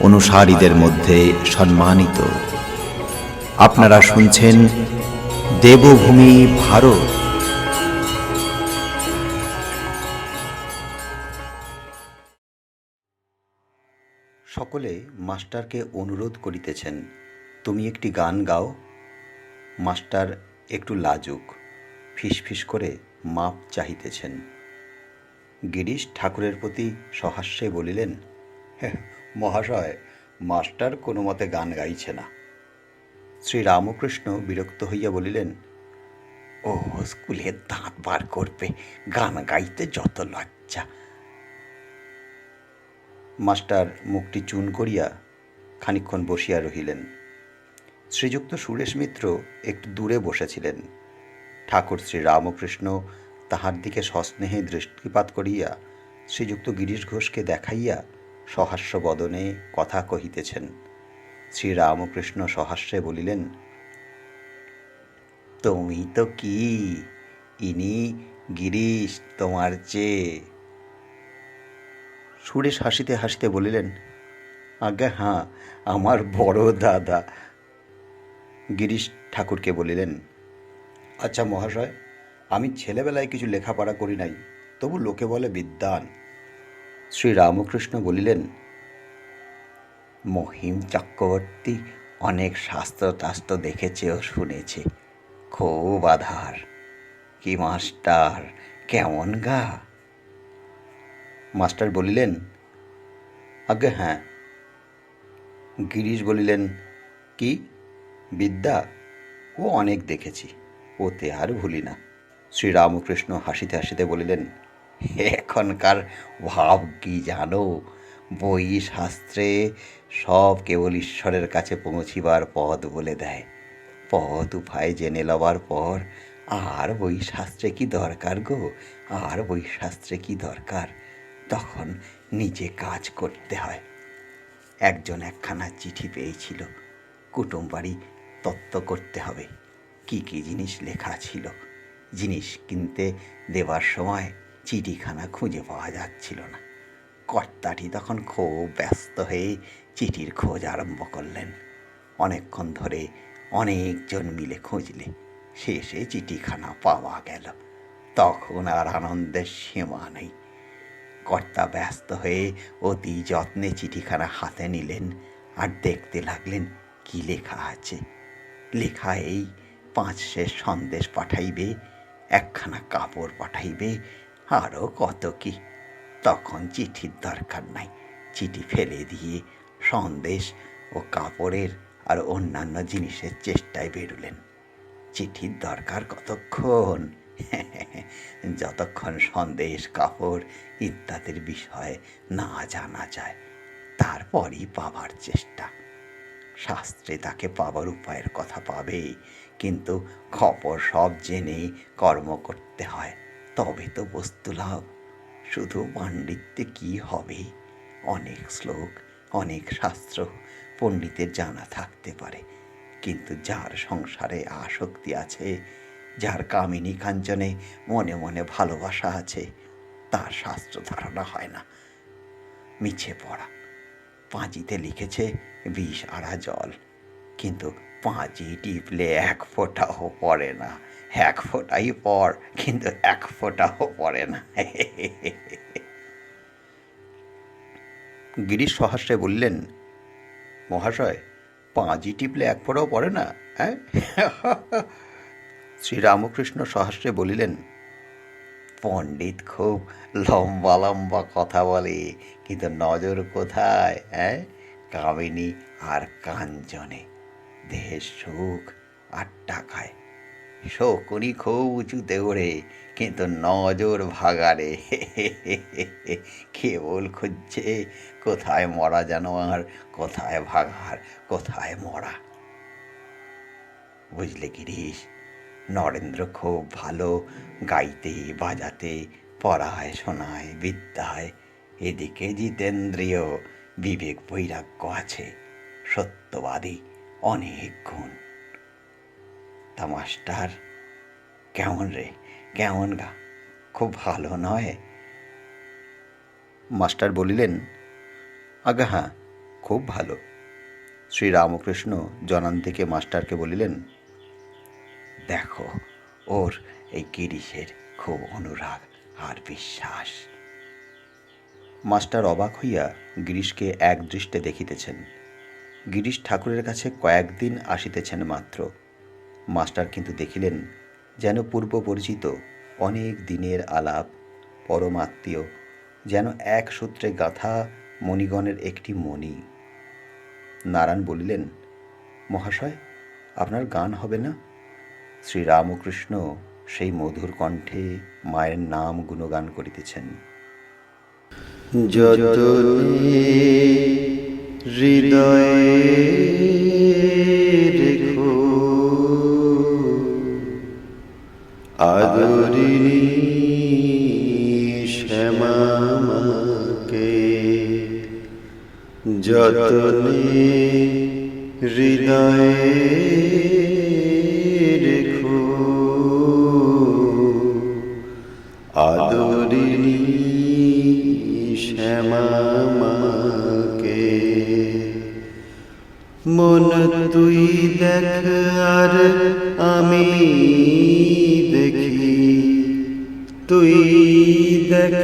অনুসারীদের মধ্যে সম্মানিত। আপনারা শুনছেন দেবভূমি ভারত। সকলে মাস্টারকে অনুরোধ করিতেছেন তুমি একটি গান গাও। মাস্টার একটু লাজুক ফিসফিস করে মাপ চাহিতেছেন। গিরিশ ঠাকুরের প্রতি সহাস্যে বলিলেন "হ্যাঁ, মহাশয়, মাস্টার কোনো মতে গান গাইছে না। শ্রী রামকৃষ্ণ বিরক্ত হইয়া বলিলেন, ও স্কুলে দাঁত বার করবে, গান গাইতে যত লজ্জা। মাস্টার মুখটি চুন করিয়া খানিকক্ষণ বসিয়া রহিলেন। শ্রীযুক্ত সুরেশ মিত্র একটু দূরে বসেছিলেন। ঠাকুর শ্রী রামকৃষ্ণ তাহার দিকে সস্নেহে দৃষ্টিপাত করিয়া শ্রীযুক্ত গিরিশ ঘোষকে দেখাইয়া সহাস্য বদনে কথা কহিতেছেন। শ্রীরামকৃষ্ণ সহাস্যে বলিলেন, তুমি তো কি? ইনি গিরিশ তোমার চেয়ে। সুরেশ হাসিতে হাসিতে বলিলেন, আজ্ঞা হাঁ আমার বড় দাদা। গিরিশ ঠাকুরকে বলিলেন আচ্ছা মহাশয়, আমি ছেলেবেলায় কিছু লেখাপড়া করি নাই, তবু লোকে বলে বিদ্বান। শ্রী রামকৃষ্ণ বলিলেন, মহিম চক্রবর্তী, অনেক শাস্ত্র টাস্ত্র দেখেছে ও শুনেছে। খুব আধার। কি মাস্টার, কেমন গা? মাস্টার বলিলেন, আজ্ঞে হ্যাঁ। গিরিশ বলিলেন, কি? বিদ্যা? ও অনেক দেখেছি। ওতে আর ভুলি না। শ্রীরামকৃষ্ণ হাসিতে হাসিতে বলিলেন এখনকার ভাব কি জানো? বই শাস্ত্রে সব কেবল ঈশ্বরের কাছে পৌঁছিবার পথ বলে দেয়। পথ উপায় জেনে লবার পর আর বই শাস্ত্রে কি দরকার গো? আর বই শাস্ত্রে কি দরকার? তখন নিজে কাজ করতে হয়। একজন একখানা চিঠি পেয়েছিল। কুটুম বাড়ি তত্ত্ব করতে হবে। কি কি জিনিস লেখা ছিল? জিনিস কিনতে দেবার সময় চিঠিখানা খুঁজে পাওয়া যাচ্ছিল না। কর্তাটি তখন খুব ব্যস্ত হয়ে চিঠির খোঁজ আরম্ভ করলেন। অনেকক্ষণ ধরে অনেকজন মিলে খুঁজলে শেষে চিঠিখানা পাওয়া গেল। তখন আর আনন্দের সীমা নেই। কর্তা ব্যস্ত হয়ে অতি যত্নে চিঠিখানা হাতে নিলেন আর দেখতে লাগলেন কি লেখা আছে। লেখা এই, পাঁচ শেষ সন্দেশ পাঠাইবে, একখানা কাপড় পাঠাইবে আরও কত কি? তখন চিঠির দরকার নাই। চিঠি ফেলে দিয়ে সন্দেশ ও কাপড়ের আর অন্যান্য জিনিসের চেষ্টায় বেরুলেন। চিঠির দরকার কতক্ষণ? যতক্ষণ সন্দেশ, কাপড় ইত্যাদির বিষয়ে না জানা যায়, তারপরই পাবার চেষ্টা। শাস্ত্রে তাকে পাবার উপায়ের কথা পাবে, কিন্তু খবর সব জেনেই কর্ম করতে হয়। তবে তো বস্তু লাভ। শুধু পাণ্ডিত্যে কি হবে? অনেক শ্লোক, অনেক শাস্ত্র পণ্ডিতের জানা থাকতে পারে। কিন্তু যার সংসারে আসক্তি আছে, যার কামিনী কাঞ্চনে মনে মনে ভালোবাসা আছে, তার শাস্ত্র ধারণা হয় না। মিছে পড়া। পাঁজিতে লিখেছে, বিষ আড়া জল। কিন্তু পাঁজি টিপলে এক ফোঁটাও পড়ে না। এক ফোঁটাই পর কিন্তু এক ফোঁটাও পড়ে না। গিরিশ সহাস্যে বললেন, মহাশয় পাঁজি টিপলে এক ফোঁটাও পড়ে না হ্যাঁ? শ্রীরামকৃষ্ণ সহস্রে বলিলেন, পণ্ডিত খুব লম্বা লম্বা কথা বলে, কিন্তু নজর কোথায় হ্যাঁ? কামিনী আর কাঞ্চনে। দেহের সুখ আর টাকায়। শকুনি খুব উঁচুতে ওড়ে, কিন্তু নজর ভাগারে কেবল খুঁজছে, কোথায় মরা জানোয়ার, কোথায় ভাগার কোথায় মরা। বুঝলে গিরিশ, নরেন্দ্র খুব ভালো, গাইতে, বাজাতে, পড়ায়, শোনায়, বিদ্যায়। এদিকে জিতেন্দ্রীয়, বিবেক বৈরাগ্য আছে, সত্যবাদী। অনেক গুণ। তা মাস্টার কেমন রে? কেমন গা? খুব ভালো নয়? মাস্টার বলিলেন, আগে হ্যাঁ খুব ভালো। শ্রীরামকৃষ্ণ জনান্তিকে মাস্টারকে বলিলেন, দেখো, ওর এই গিরিশের খুব অনুরাগ আর বিশ্বাস। মাস্টার অবাক হইয়া গিরিশকে এক দৃষ্টে দেখিতেছেন। গিরিশ ঠাকুরের কাছে কয়েকদিন আসিতেছেন মাত্র। মাস্টার কিন্তু দেখিলেন যেন পূর্ব পরিচিত অনেক দিনের আলাপ পরমাত্মীয় যেন এক সূত্রে গাথা মণিগণের একটি মণি। নারায়ণ বলিলেন, মহাশয়, আপনার গান হবে না? শ্রীরামকৃষ্ণ সেই মধুর কণ্ঠে মায়ের নাম গুণগান করিতেছেন। যতনে হৃদয়ে রেখো আদরিণী শ্যামাকে যতনে হৃদয়ে রেখো আদরিণী মন তুই দেখ আর আমি দেখি। তুই দেখ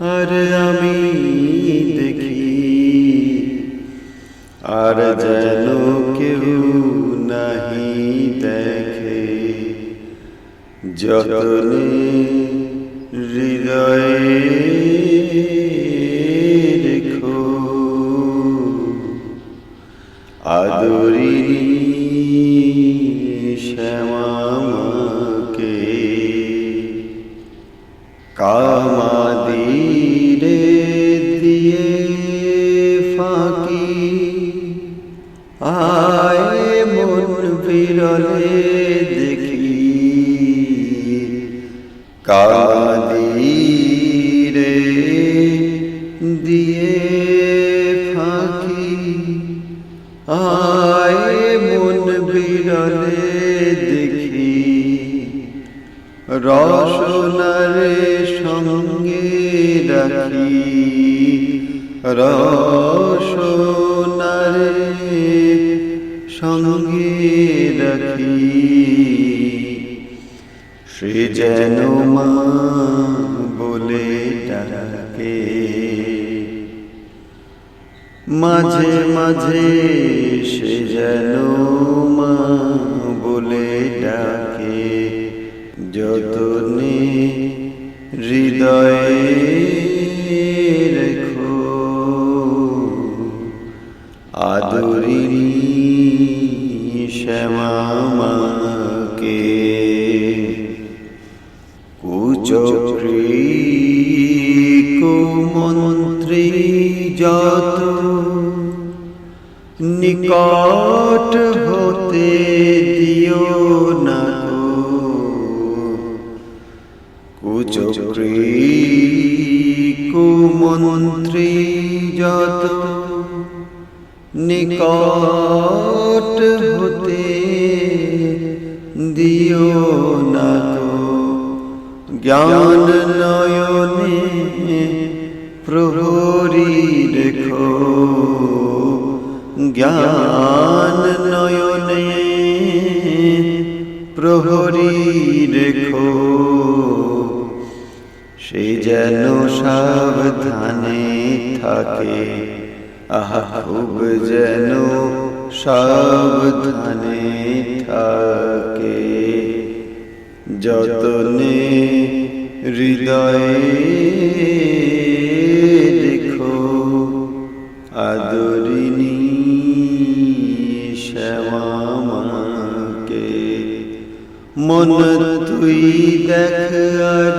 আর আমি দেখি। আর যেন কেউ নাহি দেখে। যতনে হৃদয়ে আদরিণী শ্যামাকে সঙ্গে রাখি। সে যেন মা বলে ডাকে। মাঝে মাঝে সে যেন মা বলে ডাকে। যতনে হৃদয়ে নিকট হতে দিও না কুচক্রী কুমন্ত্রী যত নিকট হতে দিও না জ্ঞান নয়নে সাবধানে থাকে যতনে হৃদয়ে রেখো আদরিনী শ্যামাকে মন তুই দেখ আর